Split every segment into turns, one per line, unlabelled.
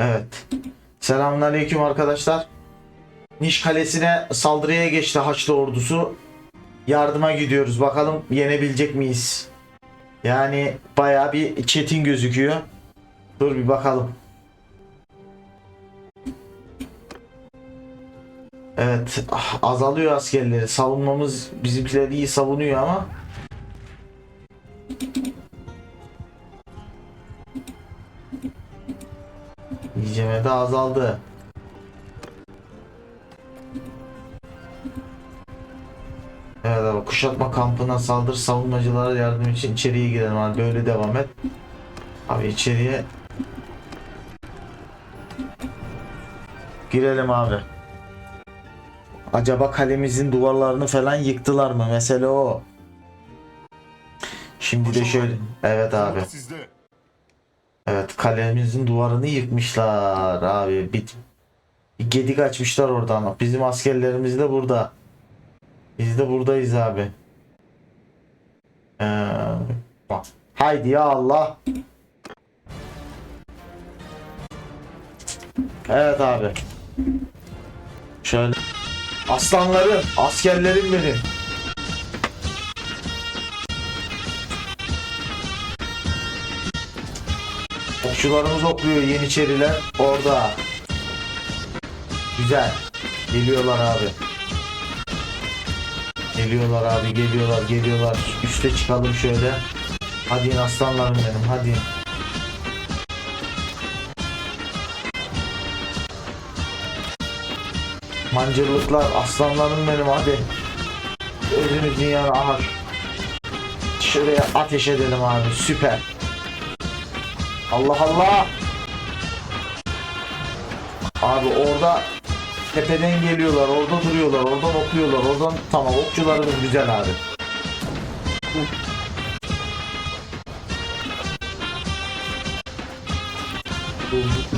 Evet. Selamünaleyküm arkadaşlar. Niş Kalesi'ne saldırıya geçti Haçlı ordusu. Yardıma gidiyoruz. Bakalım yenebilecek miyiz? Yani bayağı bir çetin gözüküyor. Dur bir bakalım. Evet ah, azalıyor askerleri. Savunmamız bizimkiler iyi savunuyor ama De azaldı. Evet abi kuşatma kampına saldır savunmacılara yardım için içeriye girelim abi böyle devam et. Abi içeriye girelim abi. Acaba kalemizin duvarlarını falan yıktılar mı? Mesele o. Şimdi de şöyle. Evet abi.
Sizde.
Evet kalemizin duvarını yıkmışlar abi. Bir, bir gedik açmışlar oradan. Bizim askerlerimiz de burada. Biz de buradayız abi. Ee, bak. haydi ya Allah. Evet abi. Şöyle. Aslanlarım, askerlerim benim. Okçularımız okluyor Yeniçeriler orada. Güzel. Geliyorlar abi. Geliyorlar abi geliyorlar geliyorlar. Üste çıkalım şöyle. Hadi in aslanlarım benim hadi. Mancırlıklar aslanlarım benim hadi. Özümüzün yanı ahar. Şuraya ateş edelim abi süper. Allah Allah. Abi orada tepeden geliyorlar, orada duruyorlar, oradan okuyorlar, oradan tamam okçularımız güzel abi.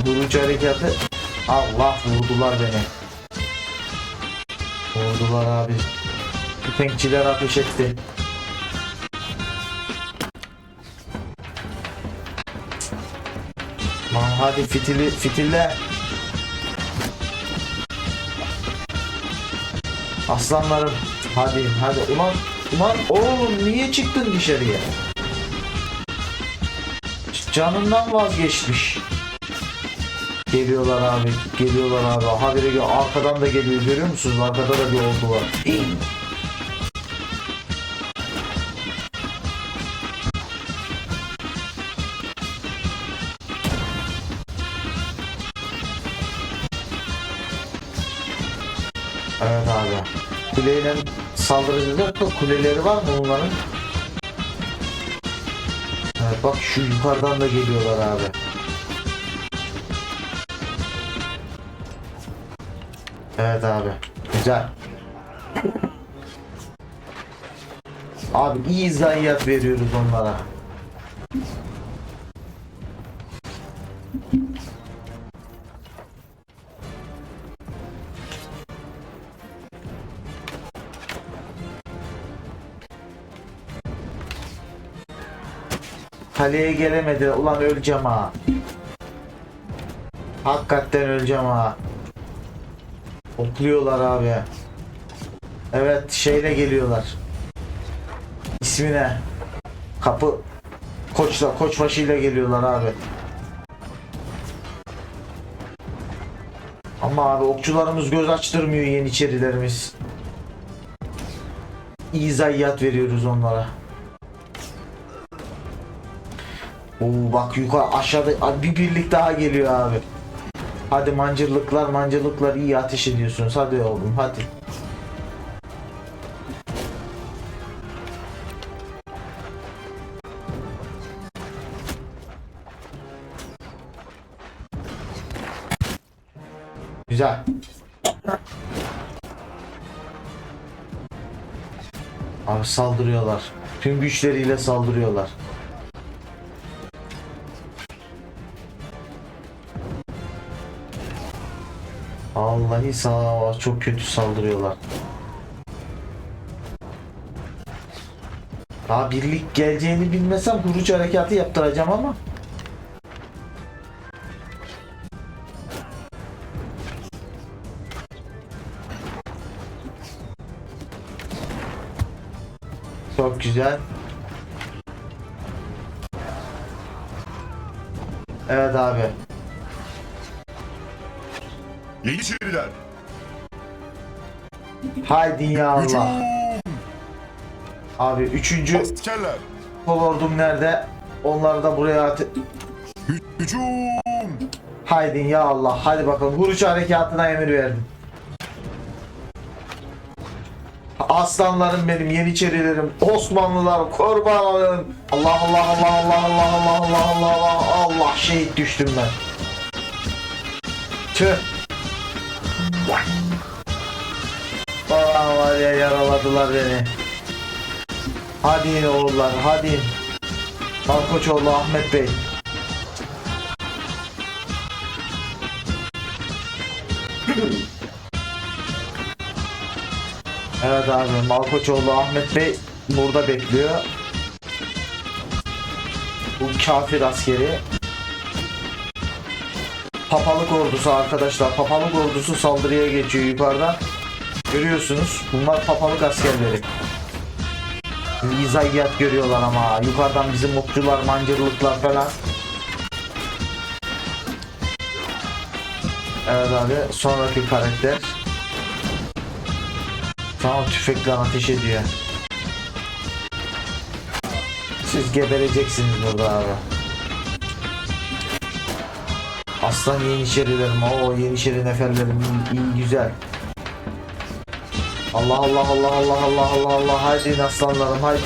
Durucu harekatı Allah vurdular beni. Vurdular abi. Tüfekçiler ateş etti. Hadi fitili fitille. Aslanlarım hadi hadi ulan ulan oğlum niye çıktın dışarıya? Canından vazgeçmiş. Geliyorlar abi geliyorlar abi habire arkadan da geliyor görüyor musunuz arkada da bir oldu var. Evet abi. Kuleyle saldıracak da kuleleri var mı bunların? Evet bak şu yukarıdan da geliyorlar abi. Evet abi. Güzel. Abi iyi zayiat veriyoruz onlara. Kaleye gelemedi. Ulan öleceğim ha. Hakikaten öleceğim ha. Okluyorlar abi. Evet şeyle geliyorlar. İsmi ne? Kapı Koçla Koçbaşı'yla geliyorlar abi. Ama abi okçularımız göz açtırmıyor yeniçerilerimiz. İyi zayiat veriyoruz onlara. Oo bak yukarı aşağıda bir birlik daha geliyor abi. Hadi mancırlıklar mancırlıklar iyi ateş ediyorsunuz. Hadi oğlum hadi. Güzel. Abi saldırıyorlar. Tüm güçleriyle saldırıyorlar. Vallahi sağa çok kötü saldırıyorlar. Daha birlik geleceğini bilmesem kurucu harekatı yaptıracağım ama. Çok güzel. Evet abi.
Yeniçeriler.
Haydi ya
Hücum.
Allah. Abi üçüncü
Askerler.
kolordum nerede? Onları da buraya at.
Hü- Hücum.
Haydi ya Allah. Hadi bakalım. Vuruş harekatına emir verdim. Aslanlarım benim, Yeniçerilerim, Osmanlılar, kurban olayım. Allah Allah Allah Allah Allah Allah Allah Allah Allah Allah şehit düştüm ben. Tüh. Var ya yaraladılar beni. Hadi oğullar hadi in. Malkoçoğlu Ahmet Bey. Evet abi Malkoçoğlu Ahmet Bey burada bekliyor. Bu kafir askeri. Papalık ordusu arkadaşlar. Papalık ordusu saldırıya geçiyor yukarıdan. Görüyorsunuz. Bunlar papalık askerleri. İzayyat görüyorlar ama yukarıdan bizim mutlular, mancırlıklar falan. Evet abi sonraki karakter. Tamam tüfekle ateş ediyor. Siz gebereceksiniz burada abi. Aslan Yeniçerilerim, o Yeniçeri neferlerim iyi güzel. Allah Allah Allah Allah Allah Allah Allah haydi aslanlarım haydi.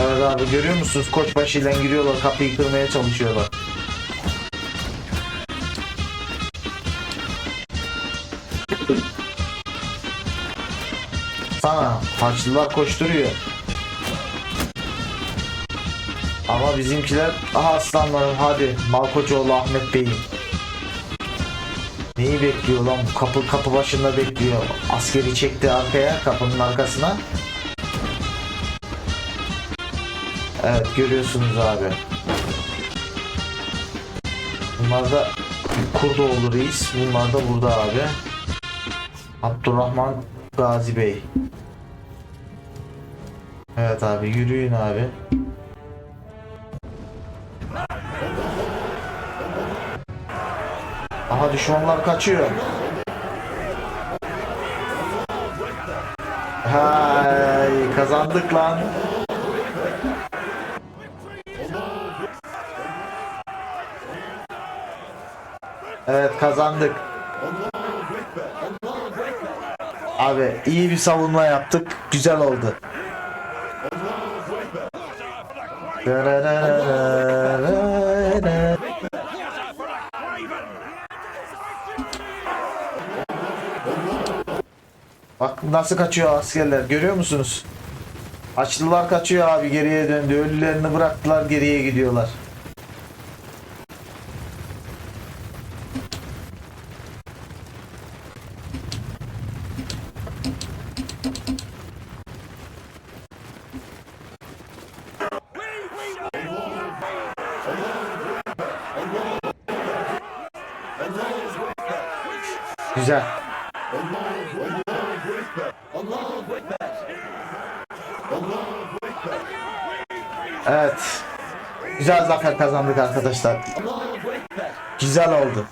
Evet abi görüyor musunuz koçbaşı ile giriyorlar kapıyı kırmaya çalışıyorlar. Sana Haçlılar koşturuyor. Ama bizimkiler aha aslanlarım hadi Malkoçoğlu Ahmet Bey'im. Neyi bekliyor lan kapı kapı başında bekliyor. Askeri çekti arkaya kapının arkasına. Evet görüyorsunuz abi. Bunlar da Kurdoğlu reis. Bunlar da burada abi. Abdurrahman Gazi Bey. Evet abi yürüyün abi. Aha düşmanlar kaçıyor. Hay kazandık lan. Evet kazandık. Abi iyi bir savunma yaptık. Güzel oldu. Nasıl kaçıyor askerler görüyor musunuz? Haçlılar kaçıyor abi geriye döndü. Ölülerini bıraktılar geriye gidiyorlar. Güzel. Evet. Güzel zafer kazandık arkadaşlar. Güzel oldu.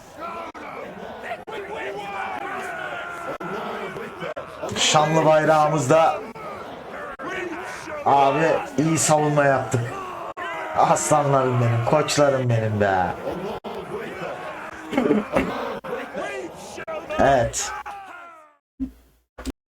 Şanlı bayrağımızda abi iyi savunma yaptık. Aslanlarım benim, koçlarım benim be. Evet.